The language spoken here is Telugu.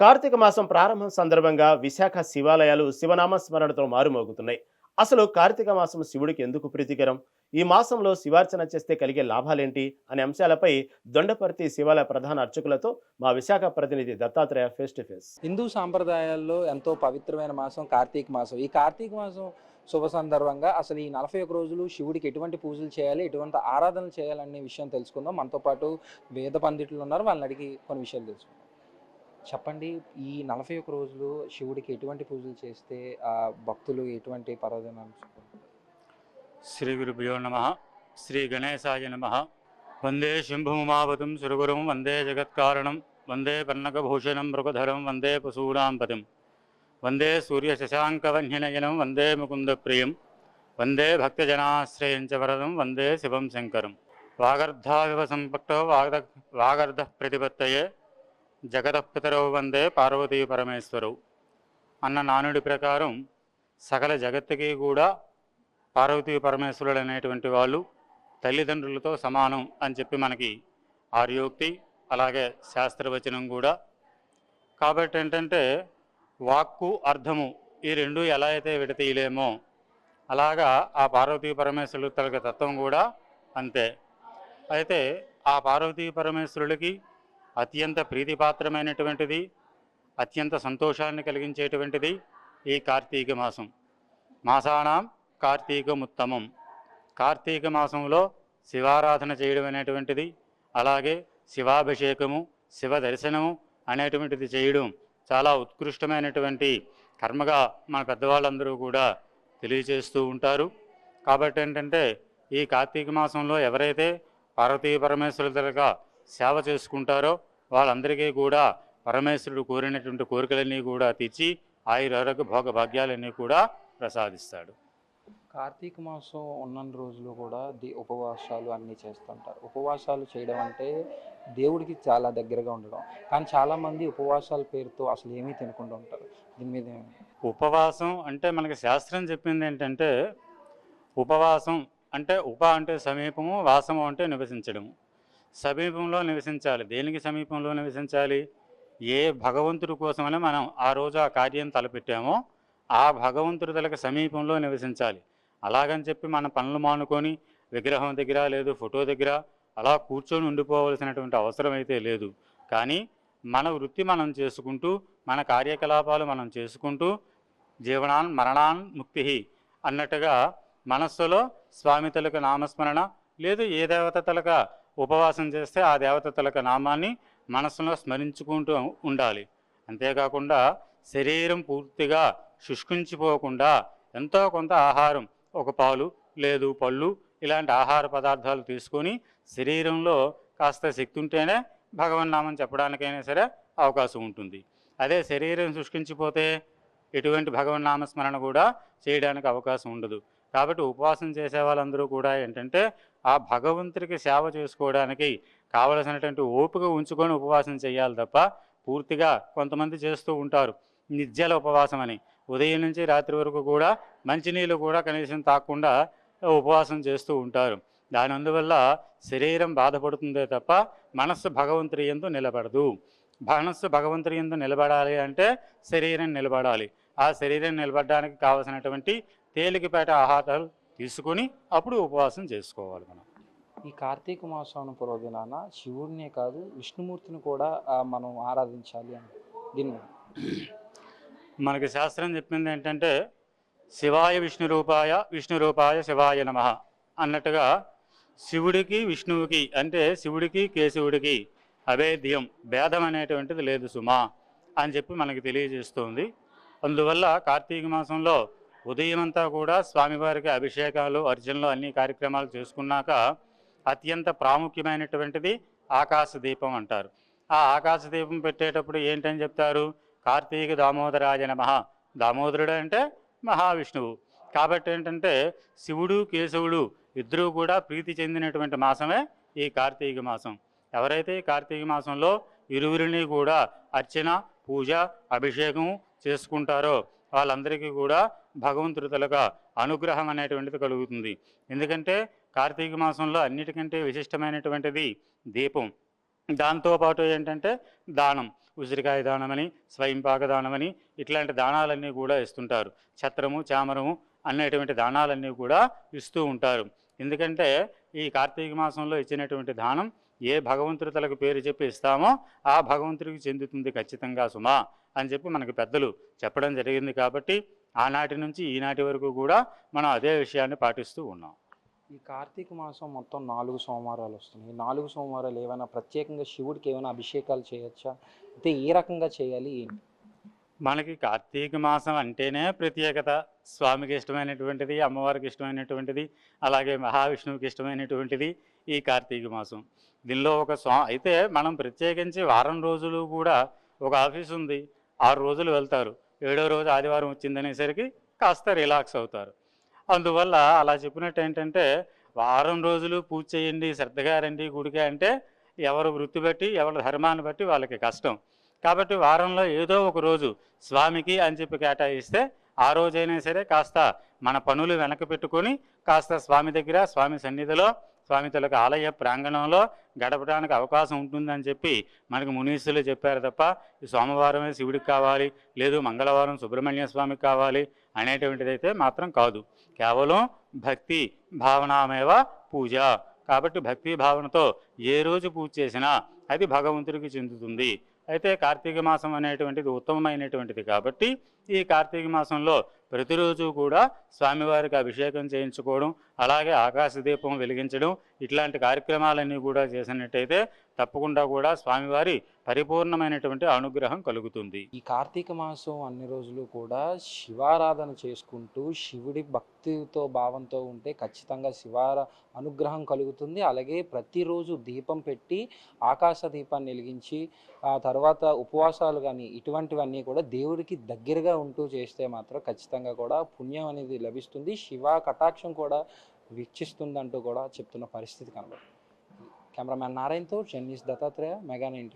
కార్తీక మాసం ప్రారంభం సందర్భంగా విశాఖ శివాలయాలు శివనామ స్మరణతో మారుమోగుతున్నాయి. అసలు కార్తీక మాసం శివుడికి ఎందుకు ప్రీతికరం? ఈ మాసంలో శివార్చన చేస్తే కలిగే లాభాలేంటి? అనే అంశాలపై దొండపర్తి శివాలయ ప్రధాన అర్చకులతో మా విశాఖ ప్రతినిధి Dattatreya face to face Hindu సాంప్రదాయాల్లో ఎంతో పవిత్రమైన మాసం కార్తీక మాసం. ఈ కార్తీక మాసం శుభ సందర్భంగా అసలు ఈ నలభై ఒక రోజులు శివుడికి ఎటువంటి పూజలు చేయాలి ఎటువంటి ఆరాధనలు చేయాలనే విషయం తెలుసుకుందాం. మనతో పాటు వేద పండితులు ఉన్నారు. వాళ్ళని అడిగి కొన్ని విషయాలు తెలుసుకుందాం. చెప్పండి ఈ నలభై ఒక రోజులు శివుడికి ఎటువంటి పూజలు చేస్తే భక్తులు ఎటువంటి పర్వదినాలు శ్రీ గురుభ్యో నమ శ్రీ గణేశాయ నమ. వందే శంభుమావతం సురగురం వందే జగత్కారణం వందే పన్నకభూషణం మృగధరం వందే పశూనాంపతిం. వందే వందే సూర్యశశాంకవన్యనయనం వందే ముకుందప్రియం. వందే భక్తజనాశ్రయం చ వరదం వందే శివం శంకరం. వాగర్ధావివ సంపక్తో వాగద వాగర్ధ ప్రతిపత్తయే. జగతపితరవు వందే పార్వతీ పరమేశ్వరవు అన్న నానుడి ప్రకారం సకల జగత్తుకి కూడా పార్వతీ పరమేశ్వరుడు అనేటువంటి వాళ్ళు తల్లిదండ్రులతో సమానం అని చెప్పి మనకి ఆర్యోక్తి అలాగే శాస్త్రవచనం కూడా. కాబట్టి ఏంటంటే వాక్కు అర్థము ఈ రెండు ఎలా అయితే విడతీయలేమో అలాగా ఆ పార్వతీ పరమేశ్వరుడు తలక తత్వం కూడా అంతే. అయితే ఆ పార్వతీ పరమేశ్వరుడికి అత్యంత ప్రీతిపాత్రమైనటువంటిది అత్యంత సంతోషాన్ని కలిగించేటువంటిది ఈ కార్తీక మాసం. మాసానాం కార్తీకముత్తమం. కార్తీక మాసంలో శివారాధన చేయడం అనేటువంటిది అలాగే శివాభిషేకము శివ దర్శనము అనేటువంటిది చేయడం చాలా ఉత్కృష్టమైనటువంటి కర్మగా మన పెద్దవాళ్ళందరూ కూడా తెలియజేస్తూ ఉంటారు. కాబట్టి ఏంటంటే ఈ కార్తీక మాసంలో ఎవరైతే పార్వతీ పరమేశ్వరులుగా సేవ చేసుకుంటారో వాళ్ళందరికీ కూడా పరమేశ్వరుడు కోరినటువంటి కోరికలన్నీ కూడా తెచ్చి ఆయురారోగ్య భోగ భాగ్యాలన్నీ కూడా ప్రసాదిస్తాడు. కార్తీక మాసం ఉన్న రోజులు కూడా ది ఉపవాసాలు అన్నీ చేస్తుంటారు. ఉపవాసాలు చేయడం అంటే దేవుడికి చాలా దగ్గరగా ఉండడం. కానీ చాలామంది ఉపవాసాల పేరుతో అసలు ఏమీ తినకుండా ఉంటారు. దీని మీద ఉపవాసం అంటే మనకి శాస్త్రం చెప్పింది ఏంటంటే ఉపవాసం అంటే ఉప అంటే సమీపము వాసము అంటే నివసించడము. సమీపంలో నివసించాలి. దేనికి సమీపంలో నివసించాలి? ఏ భగవంతుడి కోసమని మనం ఆ రోజు ఆ కార్యం తలపెట్టామో ఆ భగవంతుడి తలకి సమీపంలో నివసించాలి. అలాగని చెప్పి మన పనులు మానుకొని విగ్రహం దగ్గర లేదు ఫోటో దగ్గర అలా కూర్చొని ఉండిపోవలసినటువంటి అవసరం అయితే లేదు. కానీ మన వృత్తి మనం చేసుకుంటూ మన కార్యకలాపాలు మనం చేసుకుంటూ జీవనాన్ మరణాన్ ముక్తి అన్నట్టుగా మనస్సులో స్వామి తలక నామస్మరణ లేదు ఏ దేవత తలక ఉపవాసం చేస్తే ఆ దేవత తలక నామాన్ని మనసులో స్మరించుకుంటూ ఉండాలి. అంతేకాకుండా శరీరం పూర్తిగా శుష్కించిపోకుండా ఎంతో కొంత ఆహారం ఒక పాలు లేదు పళ్ళు ఇలాంటి ఆహార పదార్థాలు తీసుకొని శరీరంలో కాస్త శక్తి ఉంటేనే భగవన్నామం చెప్పడానికైనా సరే అవకాశం ఉంటుంది. అదే శరీరం శుష్కించిపోతే ఎటువంటి భగవన్నామ స్మరణ కూడా చేయడానికి అవకాశం ఉండదు. కాబట్టి ఉపవాసం చేసే వాళ్ళందరూ కూడా ఏంటంటే ఆ భగవంతుడికి సేవ చేసుకోవడానికి కావలసినటువంటి ఓపిక ఉంచుకొని ఉపవాసం చేయాలి తప్ప పూర్తిగా కొంతమంది చేస్తూ ఉంటారు. నిర్జల ఉపవాసం అని. ఉదయం నుంచి రాత్రి వరకు కూడా మంచినీళ్ళు కూడా కనీసం తాకుండా ఉపవాసం చేస్తూ ఉంటారు. దాని అందువల్ల శరీరం బాధపడుతుందే తప్ప మనస్సు భగవంతుడి ఎందు నిలబడదు. మనస్సు భగవంతుడి ఎందు నిలబడాలి అంటే శరీరం నిలబడాలి. ఆ శరీరం నిలబడడానికి కావలసినటువంటి తేలికపేట ఆహారాలు తీసుకొని అప్పుడు ఉపవాసం చేసుకోవాలి మనం. ఈ కార్తీక మాసం పర్వదినాన శివుడినే కాదు విష్ణుమూర్తిని కూడా మనం ఆరాధించాలి అని. దీని మీద. మనకి శాస్త్రం చెప్పింది ఏంటంటే శివాయ విష్ణు రూపాయ విష్ణు రూపాయ శివాయ నమ అన్నట్టుగా శివుడికి విష్ణువుకి అంటే శివుడికి కేశవుడికి అభేద్యం భేదం అనేటువంటిది లేదు సుమా అని చెప్పి మనకి తెలియజేస్తుంది. అందువల్ల కార్తీక మాసంలో ఉదయం అంతా కూడా స్వామివారికి అభిషేకాలు అర్చనలు అన్ని కార్యక్రమాలు చేసుకున్నాక అత్యంత ప్రాముఖ్యమైనటువంటిది ఆకాశ దీపం అంటారు. ఆ ఆకాశ దీపం పెట్టేటప్పుడు ఏంటని చెప్తారు? కార్తీక దామోదరాయ మహా దామోదరుడు అంటే మహావిష్ణువు. కాబట్టి ఏంటంటే శివుడు కేశవుడు ఇద్దరూ కూడా ప్రీతి చెందినటువంటి మాసమే ఈ కార్తీక మాసం. ఎవరైతే ఈ కార్తీక మాసంలో ఇరువురిని కూడా అర్చన పూజ అభిషేకం చేసుకుంటారో వాళ్ళందరికీ కూడా భగవంతుడి తలక అనుగ్రహం అనేటువంటిది కలుగుతుంది. ఎందుకంటే కార్తీక మాసంలో అన్నిటికంటే విశిష్టమైనటువంటిది దీపం. దాంతోపాటు ఏంటంటే దానం ఉసిరికాయ దానమని స్వయంపాక దానమని ఇట్లాంటి దానాలన్నీ కూడా ఇస్తుంటారు. ఛత్రము చామరము అనేటువంటి దానాలన్నీ కూడా ఇస్తూ ఉంటారు. ఎందుకంటే ఈ కార్తీక మాసంలో ఇచ్చినటువంటి దానం ఏ భగవంతుడి తలకు పేరు చెప్పి ఇస్తామో ఆ భగవంతుడికి చెందుతుంది ఖచ్చితంగా సుమా అని చెప్పి మనకు పెద్దలు చెప్పడం జరిగింది కాబట్టి ఆనాటి నుంచి ఈనాటి వరకు కూడా మనం అదే విషయాన్ని పాటిస్తూ ఉన్నాం. ఈ కార్తీక మాసం మొత్తం నాలుగు సోమవారాలు వస్తున్నాయి. ఈ నాలుగు సోమవారాలు ఏమైనా ప్రత్యేకంగా శివుడికి ఏమైనా అభిషేకాలు చేయొచ్చా? అయితే ఏ రకంగా చేయాలి? మనకి కార్తీక మాసం అంటేనే ప్రత్యేకత. స్వామికి ఇష్టమైనటువంటిది అమ్మవారికి ఇష్టమైనటువంటిది అలాగే మహావిష్ణువుకి ఇష్టమైనటువంటిది ఈ కార్తీక మాసం. దీనిలో ఒక స్వా అయితే మనం ప్రత్యేకించి వారం రోజులు కూడా ఒక ఆఫీస్ ఉంది. ఆరు రోజులు వెళ్తారు. ఏడో రోజు ఆదివారం వచ్చిందనేసరికి కాస్త రిలాక్స్ అవుతారు. అందువల్ల అలా చెప్పినట్టు ఏంటంటే వారం రోజులు పూజ చేయండి శ్రద్ధగా రండి గుడికి అంటే ఎవరు వృత్తి బట్టి ఎవరి ధర్మాన్ని బట్టి వాళ్ళకి కష్టం. కాబట్టి వారంలో ఏదో ఒక రోజు స్వామికి అని చెప్పి కేటాయిస్తే ఆ రోజైనా సరే కాస్త మన పనులు వెనక పెట్టుకొని కాస్త స్వామి దగ్గర స్వామి సన్నిధిలో స్వామి తలకు ఆలయ ప్రాంగణంలో గడపడానికి అవకాశం ఉంటుందని చెప్పి మనకు మునీసులు చెప్పారు తప్ప ఈ సోమవారమే శివుడికి కావాలి లేదు మంగళవారం సుబ్రహ్మణ్య స్వామికి కావాలి అనేటువంటిదైతే మాత్రం కాదు. కేవలం భక్తి భావనామేవ పూజ. కాబట్టి భక్తి భావనతో ఏ రోజు పూజ చేసినా అది భగవంతుడికి చెందుతుంది. అయితే కార్తీక మాసం అనేటువంటిది ఉత్తమమైనటువంటిది కాబట్టి ఈ కార్తీక మాసంలో ప్రతిరోజు కూడా స్వామివారికి అభిషేకం చేయించుకోవడం అలాగే ఆకాశ దీపం వెలిగించడం ఇట్లాంటి కార్యక్రమాలన్నీ కూడా చేసినట్టయితే తప్పకుండా కూడా స్వామివారి పరిపూర్ణమైనటువంటి అనుగ్రహం కలుగుతుంది. ఈ కార్తీక మాసం అన్ని రోజులు కూడా శివారాధన చేసుకుంటూ శివుడి భక్తితో భావంతో ఉంటే ఖచ్చితంగా శివార అనుగ్రహం కలుగుతుంది. అలాగే ప్రతిరోజు దీపం పెట్టి ఆకాశ దీపాన్ని వెలిగించి ఆ తర్వాత ఉపవాసాలు కానీ ఇటువంటివన్నీ కూడా దేవుడికి దగ్గరగా ఉంటూ చేస్తే మాత్రం ఖచ్చితంగా కూడా పుణ్యం అనేది లభిస్తుంది. శివ కటాక్షం కూడా వీక్షిస్తుందంటూ కూడా చెప్తున్న పరిస్థితి కనబడుతుంది. కెమెరామ్యాన్ నారాయణతో షన్నీస్ దత్తాత్రేయ మెగా నైన్టీ